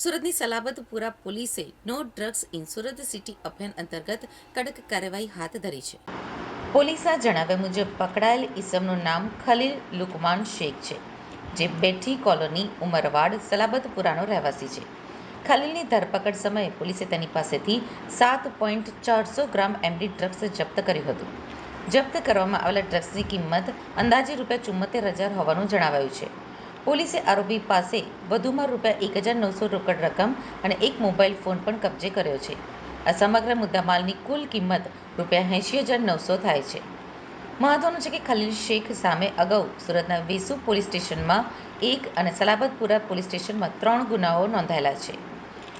સુરતની સલાબતપુરા પોલીસે no drugs in Surat city અભિયાન અંતર્ગત કડક કાર્યવાહી હાથ ધરી છે. પોલીસના જણાવ્યા મુજબ પકડાયેલ ઈસમનું નામ ખલીલ લુકમાન શેખ છે, જે બેઠી કોલોની ઉમરવાડ સલાબતપુરાનો રહેવાસી છે. ખલીલની ધરપકડ સમયે પોલીસે તેની પાસેથી સાત પોઈન્ટ ચારસો ગ્રામ એમડી ડ્રગ્સ જપ્ત કર્યું હતું. જપ્ત કરવામાં આવેલા ડ્રગ્સની કિંમત અંદાજે રૂપિયા ચુમ્મોતેર હજાર હોવાનું જણાવાયું છે. પોલીસે આરોપી પાસે વધુમાં રૂપિયા એક હજાર નવસો રોકડ રકમ અને એક મોબાઈલ ફોન પણ કબજે કર્યો છે. આ સમગ્ર મુદ્દામાલની કુલ કિંમત રૂપિયા એંશી હજાર નવસો થાય છે. મહત્વનું છે કે ખલીલ શેખ સામે અગાઉ સુરતના વેસુ પોલીસ સ્ટેશનમાં એક અને સલાબતપુરા પોલીસ સ્ટેશનમાં ત્રણ ગુનાઓ નોંધાયેલા છે.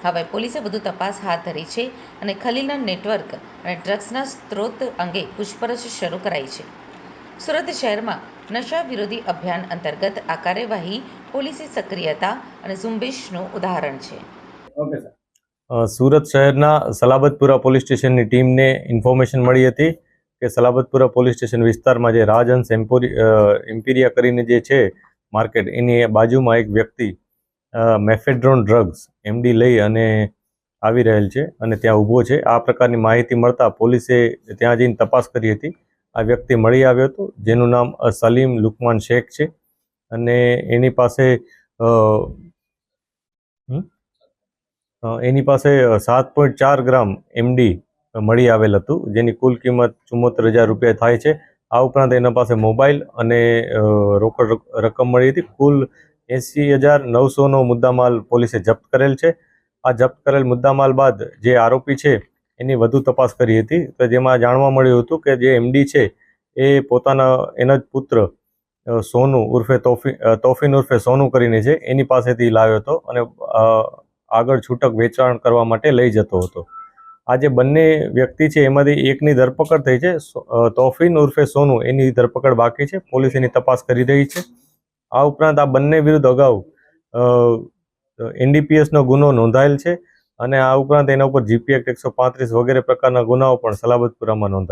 હવે પોલીસે વધુ તપાસ હાથ ધરી છે અને ખલીલના નેટવર્ક અને ડ્રગ્સના સ્ત્રોત અંગે પૂછપરછ શરૂ કરાઈ છે. સુરત શહેરમાં નશા વિરોધી અભિયાન અંતર્ગત આ કાર્યવાહી પોલીસની સક્રિયતા અને ઝુંબેશનું ઉદાહરણ છે. Okay sir. અ, સુરત શહેરના સલાબતપુરા પોલીસ સ્ટેશનની ટીમને ઇન્ફોર્મેશન મળી હતી કે સલાબતપુરા પોલીસ સ્ટેશન વિસ્તારમાં જે રાજહંસ એમ્પોરી એમ્પિરિયા કરીને જે છે માર્કેટ એની બાજુમાં એક વ્યક્તિ મેફેડ્રોન ડ્રગ્સ એમડી લઈ અને આવી રહેલ છે અને ત્યાં ઊભો છે. આ પ્રકારની માહિતી મળતા પોલીસે ત્યાં જઈને તપાસ કરી હતી. આ વ્યક્તિ મળી આવ્યો હતો, જેનું નામ સલીમ લુકમાન શેખ છે. અને એની પાસે એની પાસે સાત પોઈન્ટ ચાર ગ્રામ એમડી મળી આવેલ હતું, જેની કુલ કિંમત ચુમ્મોતેર હજાર રૂપિયા થાય છે. આ ઉપરાંત એના પાસે મોબાઈલ અને રોકડ રક- રકમ મળી હતી. કુલ એંસી હજાર નવસોનો મુદ્દામાલ પોલીસે જપ્ત કરેલ છે. આ જપ્ત કરેલ મુદ્દામાલ બાદ જે આરોપી છે એની વધુ તપાસ કરી હતી. તો જેમાં જાણવા મળ્યું હતું કે જે એમડી છે, એ પોતાના, એના જ પુત્ર સોનું ઉર્ફે તોફી તોફીન ઉર્ફે સોનુ કરીને છે, એની પાસેથી લાવ્યો હતો અને આગળ છૂટક વેચાણ કરવા માટે લઈ જતો હતો. આ જે બંને વ્યક્તિ છે, એમાંથી એકની ધરપકડ થઈ છે તોફીન ઉર્ફે સોનુ એની ધરપકડ બાકી છે, પોલીસ એની તપાસ કરી રહી છે. આ ઉપરાંત આ બંને વિરુદ્ધ અગાઉ એનડીપીએસનો ગુનો નોંધાયેલ છે. અને આ ઉપરાંત એના ઉપર જીપી એક્ટ એકસો પાંત્રીસ વગેરે પ્રકારના ગુનાઓ પણ સલાબતપુરામાં નોંધાયેલ